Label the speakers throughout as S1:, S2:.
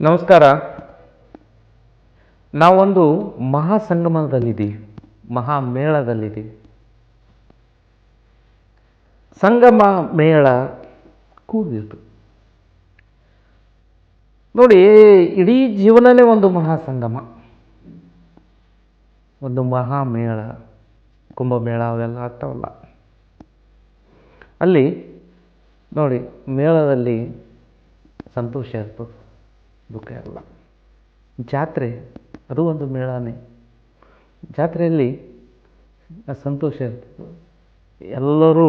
S1: ನಮಸ್ಕಾರ. ನಾವೊಂದು ಮಹಾ ಸಂಗಮದಲ್ಲಿದ್ದೀವಿ ಮಹಾ ಮೇಳದಲ್ಲಿದ್ದೀವಿ ಸಂಗಮ ಮೇಳ ಕೂಡಿತು ನೋಡಿ, ಇಡೀ ಜೀವನನೇ ಒಂದು ಮಹಾ ಸಂಗಮ ಒಂದು ಮಹಾ ಮೇಳ ಕುಂಭಮೇಳ ಅವೆಲ್ಲ ಆಗ್ತಾವಲ್ಲ. ಅಲ್ಲಿ ನೋಡಿ, ಮೇಳದಲ್ಲಿ ಸಂತೋಷ ಇರ್ತದೆ. ದುಃಖ ಇರಲ್ಲ ಜಾತ್ರೆ, ಅದು ಒಂದು ಮೇಳನೇ. ಜಾತ್ರೆಯಲ್ಲಿ ಸಂತೋಷ ಇರ್ತದೆ. ಎಲ್ಲರೂ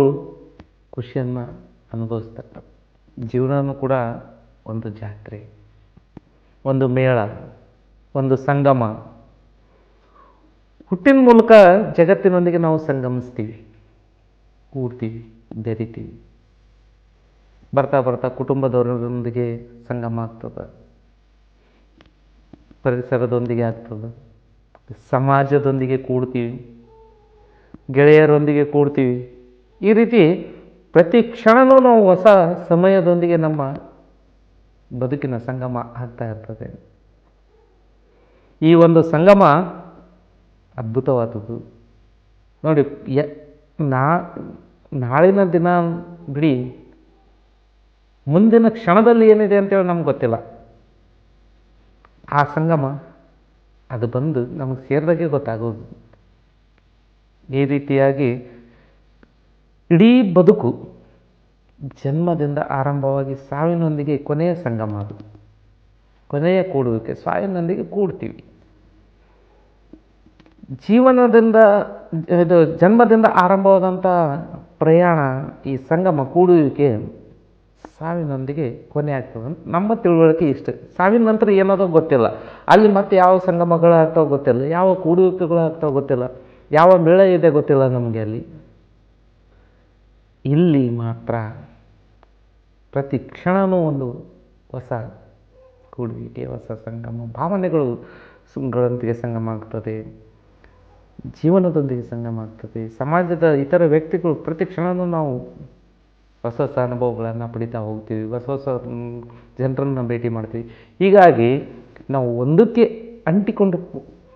S1: ಖುಷಿಯನ್ನು ಅನುಭವಿಸ್ತಾರೆ. ಜೀವನನೂ ಕೂಡ ಒಂದು ಜಾತ್ರೆ, ಒಂದು ಮೇಳ, ಒಂದು ಸಂಗಮ. ಹುಟ್ಟಿನ ಮೂಲಕ ಜಗತ್ತಿನೊಂದಿಗೆ ನಾವು ಸಂಗಮಿಸ್ತೀವಿ, ಕೂಡ್ತೀವಿ, ಬೆರಿತೀವಿ. ಬರ್ತಾ ಬರ್ತಾ ಕುಟುಂಬದವರೊಂದಿಗೆ ಸಂಗಮ ಆಗ್ತದೆ. ಪರಿಸರದೊಂದಿಗೆ ಆಗ್ತದೆ. ಸಮಾಜದೊಂದಿಗೆ ಕೂಡ್ತೀವಿ. ಗೆಳೆಯರೊಂದಿಗೆ ಕೂಡ್ತೀವಿ. ಈ ರೀತಿ ಪ್ರತಿ ಕ್ಷಣನೂ ನಾವು ಹೊಸ ಸಮಯದೊಂದಿಗೆ ನಮ್ಮ ಬದುಕಿನ ಸಂಗಮ ಆಗ್ತಾ ಇರ್ತದೆ. ಈ ಒಂದು ಸಂಗಮ ಅದ್ಭುತವಾದದ್ದು. ನೋಡಿ ನಾ, ನಾಳಿನ ದಿನ ಬಿಡಿ, ಮುಂದಿನ ಕ್ಷಣದಲ್ಲಿ ಏನಿದೆ ಅಂತೇಳಿ ನಮ್ಗೆ ಗೊತ್ತಿಲ್ಲ. ಆ ಸಂಗಮ ಅದು ಬಂದು ನಮಗೆ ಸೇರಿದಾಗೆ ಗೊತ್ತಾಗೋದು. ಈ ರೀತಿಯಾಗಿ ಇಡೀ ಬದುಕು ಜನ್ಮದಿಂದ ಆರಂಭವಾಗಿ ಸಾವಿನೊಂದಿಗೆ ಕೊನೆಯ ಸಂಗಮ ಅದು. ಕೊನೆಯ ಕೂಡುವಿಕೆ, ಸಾವಿನೊಂದಿಗೆ ಕೂಡ್ತೀವಿ. ಜೀವನದಿಂದ, ಇದು ಜನ್ಮದಿಂದ ಆರಂಭವಾದಂಥ ಪ್ರಯಾಣ, ಈ ಸಂಗಮ, ಕೂಡುವಿಕೆ ಸಾವಿನೊಂದಿಗೆ ಕೊನೆ ಆಗ್ತದೆ ನಮ್ಮ ತಿಳುವಳಿಕೆ ಇಷ್ಟು. ಸಾವಿನ ನಂತರ ಏನಾದೋ ಗೊತ್ತಿಲ್ಲ. ಅಲ್ಲಿ ಮತ್ತೆ ಯಾವ ಸಂಗಮಗಳಾಗ್ತಾವ ಗೊತ್ತಿಲ್ಲ. ಯಾವ ಕೂಡುವಿಕೆಗಳಾಗ್ತಾವ ಗೊತ್ತಿಲ್ಲ. ಯಾವ ಮೇಳ ಇದೆ ಗೊತ್ತಿಲ್ಲ ನಮಗೆ ಅಲ್ಲಿ. ಇಲ್ಲಿ ಮಾತ್ರ ಪ್ರತಿ ಕ್ಷಣವೂ ಒಂದು ಹೊಸ ಕೂಡುವಿಕೆ, ಹೊಸ ಸಂಗಮ, ಭಾವನೆಗಳು ಗಳೊಂದಿಗೆ ಸಂಗಮ ಆಗ್ತದೆ. ಜೀವನದೊಂದಿಗೆ ಸಂಗಮ ಆಗ್ತದೆ. ಸಮಾಜದ ಇತರ ವ್ಯಕ್ತಿಗಳು ಪ್ರತಿ ಕ್ಷಣವೂ ನಾವು ಹೊಸ ಹೊಸ ಅನುಭವಗಳನ್ನು ಪಡಿತಾ ಹೋಗ್ತೀವಿ, ಹೊಸ ಹೊಸ ಜನರನ್ನು ಭೇಟಿ ಮಾಡ್ತೀವಿ. ಹೀಗಾಗಿ ನಾವು ಒಂದಕ್ಕೆ ಅಂಟಿಕೊಂಡು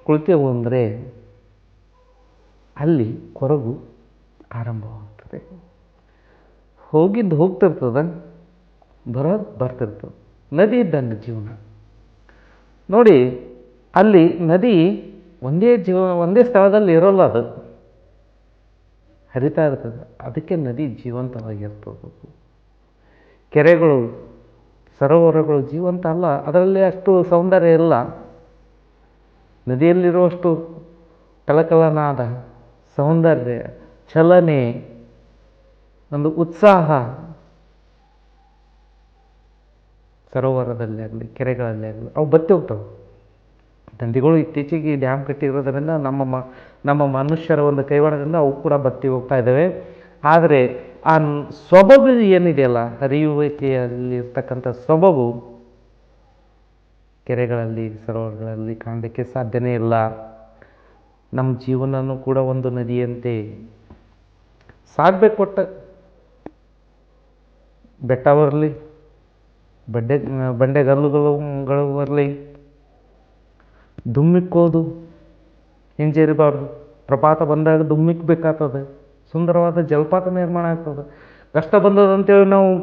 S1: ಕುಳಿತೇವು ಅಂದರೆ ಅಲ್ಲಿ ಕೊರಗು ಆರಂಭವಾಗ್ತದೆ. ಹೋಗಿದ್ದು ಹೋಗ್ತಿರ್ತದ ಬರೋದು ಬರ್ತಿರ್ತದೆ ನದಿ ಇದ್ದಂಗೆ ಜೀವನ. ನೋಡಿ, ಅಲ್ಲಿ ನದಿ ಒಂದೇ ಜೀವ, ಒಂದೇ ಸ್ಥಳದಲ್ಲಿ ಇರೋಲ್ಲ ಅದು. ಹರಿತಾ ಇರ್ತದೆ. ಅದಕ್ಕೆ ನದಿ ಜೀವಂತವಾಗಿರ್ತದೆ. ಕೆರೆಗಳು, ಸರೋವರಗಳು ಜೀವಂತ ಅಲ್ಲ. ಅದರಲ್ಲಿ ಅಷ್ಟು ಸೌಂದರ್ಯ ಇಲ್ಲ. ನದಿಯಲ್ಲಿರುವಷ್ಟು ಕಲಕಲನಾದ ಸೌಂದರ್ಯ, ಚಲನೆ, ಒಂದು ಉತ್ಸಾಹ ಸರೋವರದಲ್ಲಿ ಆಗಲಿ, ಕೆರೆಗಳಲ್ಲಿ ಆಗಲಿ, ಅವು ಬತ್ತಿ ಹೋಗ್ತವೆ ನದಿಗಳು ಇತ್ತೀಚೆಗೆ ಡ್ಯಾಮ್ ಕಟ್ಟಿರೋದರಿಂದ ನಮ್ಮ ಮ, ನಮ್ಮ ಮನುಷ್ಯರ ಒಂದು ಕೈವಾಡದಿಂದ ಅವು ಕೂಡ ಬತ್ತಿ ಹೋಗ್ತಾ ಇದ್ದಾವೆ. ಆದರೆ ಆ ಸೊಬಗು ಏನಿದೆಯಲ್ಲ, ಹರಿಯುವಿಕೆಯಲ್ಲಿರ್ತಕ್ಕಂಥ ಸೊಬಗು ಕೆರೆಗಳಲ್ಲಿ, ಸರೋವರಗಳಲ್ಲಿ ಕಾಣಲಿಕ್ಕೆ ಸಾಧ್ಯನೇ ಇಲ್ಲ. ನಮ್ಮ ಜೀವನನೂ ಕೂಡ ಒಂದು ನದಿಯಂತೆ ಸಾಗಬೇಕು ಕೊಟ್ಟ ಬೆಟ್ಟ ಬರಲಿ, ಬಂಡೆ, ಬಂಡೆಗಲ್ಲುಗಳು ಗಳು ಬರಲಿ ದುಮ್ಮಿಕ್ಕೋದು ಹಿಂಜರಿಬಾರ್ದು ಪ್ರಪಾತ ಬಂದಾಗ ದುಮ್ಮಿಕ್ಬೇಕಾಗ್ತದೆ. ಸುಂದರವಾದ ಜಲಪಾತ ನಿರ್ಮಾಣ ಆಗ್ತದೆ. ಕಷ್ಟ ಬಂದದಂತೇಳಿ ನಾವು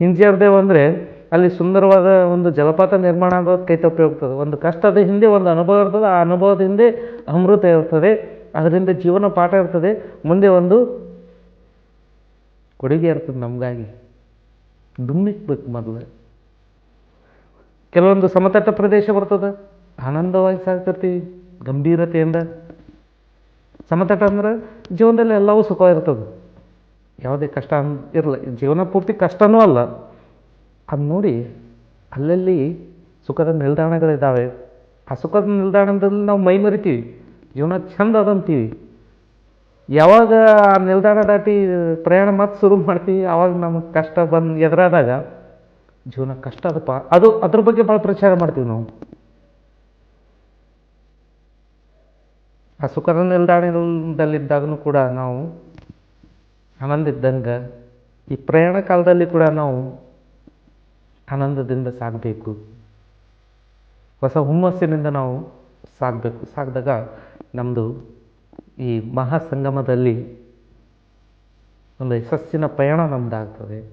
S1: ಹಿಂಜರಿದೇವು ಅಂದರೆ ಅಲ್ಲಿ ಸುಂದರವಾದ ಒಂದು ಜಲಪಾತ ನಿರ್ಮಾಣ ಆಗೋದು ಕೈ ತಪ್ಪಿ ಹೋಗ್ತದೆ. ಒಂದು ಕಷ್ಟದ ಹಿಂದೆ, ಒಂದು ಅನುಭವ ಇರ್ತದೆ. ಆ ಅನುಭವದ ಹಿಂದೆ ಅಮೃತ ಇರ್ತದೆ. ಅದರಿಂದ ಜೀವನ ಪಾಠ ಇರ್ತದೆ. ಮುಂದೆ ಒಂದು ಕೊಡುಗೆ ಇರ್ತದೆ ನಮಗಾಗಿ. ದುಮ್ಮಿಕ್ಬೇಕು ಮೊದಲು. ಕೆಲವೊಂದು ಸಮತಟ್ಟ ಪ್ರದೇಶ ಬರ್ತದೆ. ಆನಂದವಾಗಿ ಸಾಗ್ತಿರ್ತೀವಿ ಗಂಭೀರತೆಯಿಂದ ಸಮತಟ ಅಂದ್ರೆ ಜೀವನದಲ್ಲಿ ಎಲ್ಲವೂ ಸುಖ ಇರ್ತದೆ. ಯಾವುದೇ ಕಷ್ಟ ಅನ್ ಇರಲ್ಲ ಜೀವನ ಪೂರ್ತಿ ಕಷ್ಟನೂ ಅಲ್ಲ. ಅದು ನೋಡಿ ಅಲ್ಲಲ್ಲಿ ಸುಖದ ನಿಲ್ದಾಣಗಳಿದ್ದಾವೆ ಆ ಸುಖದ ನಿಲ್ದಾಣದಲ್ಲಿ ನಾವು ಮೈ ಮರಿತೀವಿ. ಜೀವನ ಚಂದ ಅದಂತೀವಿ ಯಾವಾಗ ಆ ನಿಲ್ದಾಣ ದಾಟಿ ಪ್ರಯಾಣ ಮತ್ತೆ ಶುರು ಮಾಡ್ತೀವಿ ಆವಾಗ ನಮಗೆ ಕಷ್ಟ ಬಂದು ಎದುರಾದಾಗ ಜೀವನ ಕಷ್ಟ ಅದಪ್ಪ ಅದು ಅದ್ರ ಬಗ್ಗೆ ಭಾಳ ಪ್ರಚಾರ ಮಾಡ್ತೀವಿ ನಾವು. ಆ ಸುಖದ ನಿಲ್ದಾಣದಲ್ಲಿದ್ದಾಗಲೂ ಕೂಡ ನಾವು ಆನಂದ ಇದ್ದಂಗೆ ಈ ಪ್ರಯಾಣ ಕಾಲದಲ್ಲಿ ಕೂಡ ನಾವು ಆನಂದದಿಂದ ಸಾಗಬೇಕು. ಹೊಸ ಹುಮ್ಮಸ್ಸಿನಿಂದ ನಾವು ಸಾಗಬೇಕು. ಸಾಗಿದಾಗ ನಮ್ಮದು ಈ ಮಹಾಸಂಗಮದಲ್ಲಿ ಒಂದು ಯಶಸ್ಸಿನ ಪಯಣ ನಮ್ಮದಾಗ್ತದೆ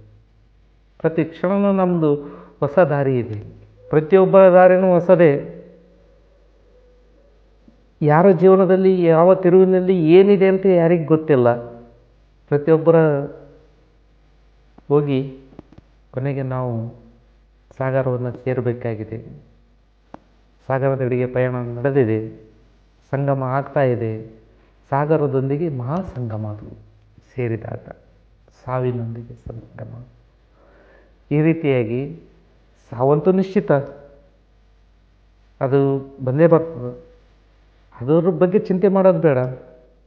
S1: ಪ್ರತಿ ಕ್ಷಣವೂ ನಮ್ಮದು ಹೊಸ ದಾರಿ ಇದೆ. ಪ್ರತಿಯೊಬ್ಬರ ದಾರಿನೂ ಹೊಸದೇ. ಯಾರ ಜೀವನದಲ್ಲಿ, ಯಾವ ತಿರುವಿನಲ್ಲಿ ಏನಿದೆ ಅಂತ ಯಾರಿಗೆ ಗೊತ್ತಿಲ್ಲ. ಪ್ರತಿಯೊಬ್ಬರ ಹೋಗಿ ಕೊನೆಗೆ ನಾವು ಸಾಗರವನ್ನು ಸೇರಬೇಕಾಗಿದೆ. ಸಾಗರದೆಡೆಗೆ ಪಯಣ ನಡೆದಿದೆ. ಸಂಗಮ ಆಗ್ತಾ ಇದೆ. ಸಾಗರದೊಂದಿಗೆ ಮಹಾಸಂಗಮ ಅದು ಸೇರಿದಾಗ ಸಾವಿನೊಂದಿಗೆ ಸಂಗಮ. ಈ ರೀತಿಯಾಗಿ ಸಾವಂತೂ ನಿಶ್ಚಿತ. ಅದು ಬಂದೇ ಬರ್ತದೆ. ಅದರ ಬಗ್ಗೆ ಚಿಂತೆ ಮಾಡೋದು ಬೇಡ.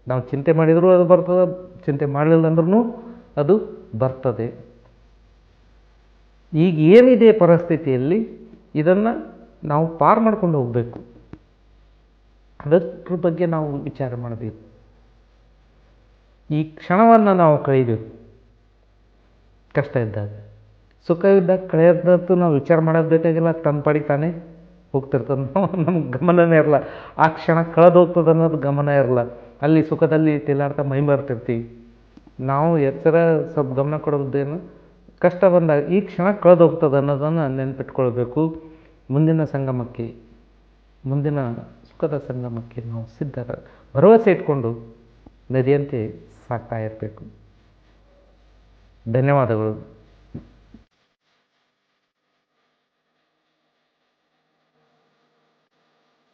S1: ನಾವು ಚಿಂತೆ ಮಾಡಿದರೂ ಅದು ಬರ್ತದೆ, ಚಿಂತೆ ಮಾಡಲಿಲ್ಲ ಅಂದ್ರೂ ಅದು ಬರ್ತದೆ. ಈಗ ಏನಿದೆ ಪರಿಸ್ಥಿತಿಯಲ್ಲಿ ಇದನ್ನು ನಾವು ಪಾರು ಮಾಡ್ಕೊಂಡು ಹೋಗಬೇಕು. ಅದಕ್ಕ ಬಗ್ಗೆ ನಾವು ವಿಚಾರ ಮಾಡಬೇಕು. ಈ ಕ್ಷಣವನ್ನು ನಾವು ಕಳೀಬೇಕು ಕಷ್ಟ ಇದ್ದಾಗ. ಸುಖ ಇದ್ದಾಗ ಕಳೆಯೋದಂತೂ ನಾವು ವಿಚಾರ ಮಾಡೋದು ಬೇಕಾಗಿಲ್ಲ, ತನ್ನ ಪಡಿತಾನೆ ತಾನೇ ಹೋಗ್ತಿರ್ತದೆ ನಮ್ಗೆ ಗಮನವೇ ಇರಲ್ಲ. ಆ ಕ್ಷಣ ಕಳೆದು ಹೋಗ್ತದೆ ಅನ್ನೋದು ಗಮನ ಇರಲ್ಲ. ಅಲ್ಲಿ ಸುಖದಲ್ಲಿ ತಿಲ್ಲಾಡ್ತಾ ಮೈ ಮರ್ತಿರ್ತೀವಿ. ನಾವು ಎಚ್ಚರ ಸ್ವಲ್ಪ ಗಮನ ಕೊಡೋದೇನು ಕಷ್ಟ ಬಂದಾಗ ಈ ಕ್ಷಣ ಕಳೆದು ಹೋಗ್ತದೆ ಅನ್ನೋದನ್ನು ನೆನ್ಪಿಟ್ಕೊಳ್ಬೇಕು. ಮುಂದಿನ ಸಂಗಮಕ್ಕೆ, ಮುಂದಿನ ಸುಖದ ಸಂಗಮಕ್ಕೆ ನಾವು ಸಿದ್ಧರ ಭರವಸೆ ಇಟ್ಕೊಂಡು ನದಿಯಂತೆ ಸಾಕ್ತಾ ಇರಬೇಕು. ಧನ್ಯವಾದಗಳು.